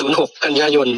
06 กันยายน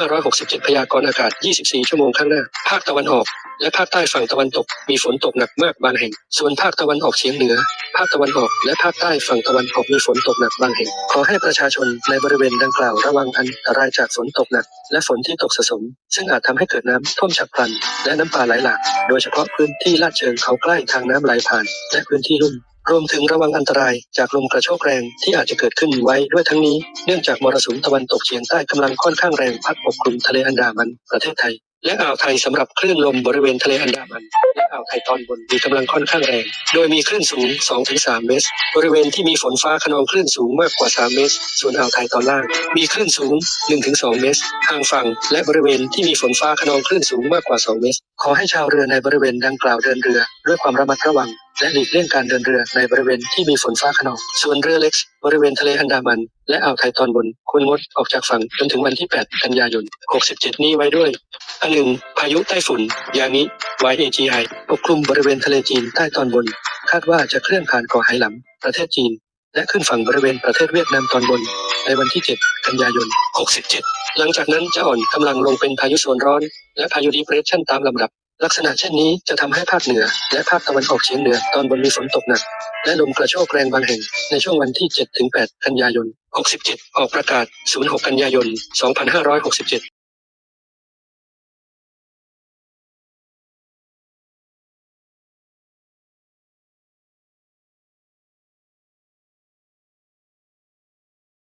2567 พยากรณ์อากาศ 24 ชั่วโมงข้างหน้า ภาคตะวันออก และภาคใต้ฝั่งตะวันตก มีฝนตกหนักมากบางแห่ง ส่วนภาคตะวันออกเฉียงเหนือ ภาคตะวันออกและภาคใต้ฝั่งตะวันออกมีฝนตกหนักบางแห่ง ขอให้ประชาชนในบริเวณดังกล่าวระวังอันตรายจากฝนตกหนัก และฝนที่ตกสะสม ซึ่งอาจทำให้เกิดน้ำท่วมฉับพลัน และน้ำป่าไหลหลาก โดยเฉพาะพื้นที่ลาดเชิงเขาใกล้ทางน้ำไหลผ่าน และพื้นที่ลุ่ม รวมถึงระวังอันตรายจากลมกระโชกแรงที่อาจจะเกิดขึ้นไว้ด้วยทั้งนี้ เนื่องจากมรสุมตะวันตกเฉียงใต้กำลังค่อนข้างแรงพัดปกคลุมทะเลอันดามันประเทศไทย และอ่าวไทยสำหรับคลื่นลมบริเวณทะเลอันดามันและอ่าวไทยตอนบนมีกำลังค่อนข้างแรง โดยมีคลื่นสูง 2-3 เมตร บริเวณที่มีฝนฟ้าขนองคลื่นสูงมากกว่า 3 เมตร ส่วนอ่าวไทยตอนล่าง มีคลื่นสูง 1-2 เมตรห่างฝั่ง และบริเวณที่มีฝนฟ้าขนองคลื่นสูงมากกว่า 2 เมตร ขอให้ชาวเรือในบริเวณดังกล่าวเดินเรือ ด้วยความระมัดระวัง และหลีกเลี่ยงการเดินเรือในบริเวณที่มีฝนฟ้าขนองส่วนเรือเล็ก บริเวณทะเลอันดามัน และอ่าวไทยตอนบนควรงดออกจากฝั่งจนถึงวันที่ 8 กันยายน 67 นี้ไว้ด้วยอันหนึ่งพายุไต้ฝุ่นยานิ YAGI ปกคลุมบริเวณทะเลจีนใต้ตอนบน คาดว่าจะเคลื่อนผ่านเกาะไหหลำประเทศจีน และขึ้นฝั่งบริเวณประเทศเวียดนามตอนบน ในวันที่ 7 กันยายน 67 หลังจากนั้นจะอ่อนกำลังลงเป็นพายุโซนร้อน และพายุดีเพรสชันตามลำดับ ลักษณะเช่นนี้จะทำให้ภาคเหนือ และภาคตะวันออกเฉียงเหนือตอนบนมีฝนตกหนัก และลมกระโชกแรงบางแห่ง ในช่วงวันที่ 7-8 กันยายน 67 ออกประกาศ 06 กันยายน 2567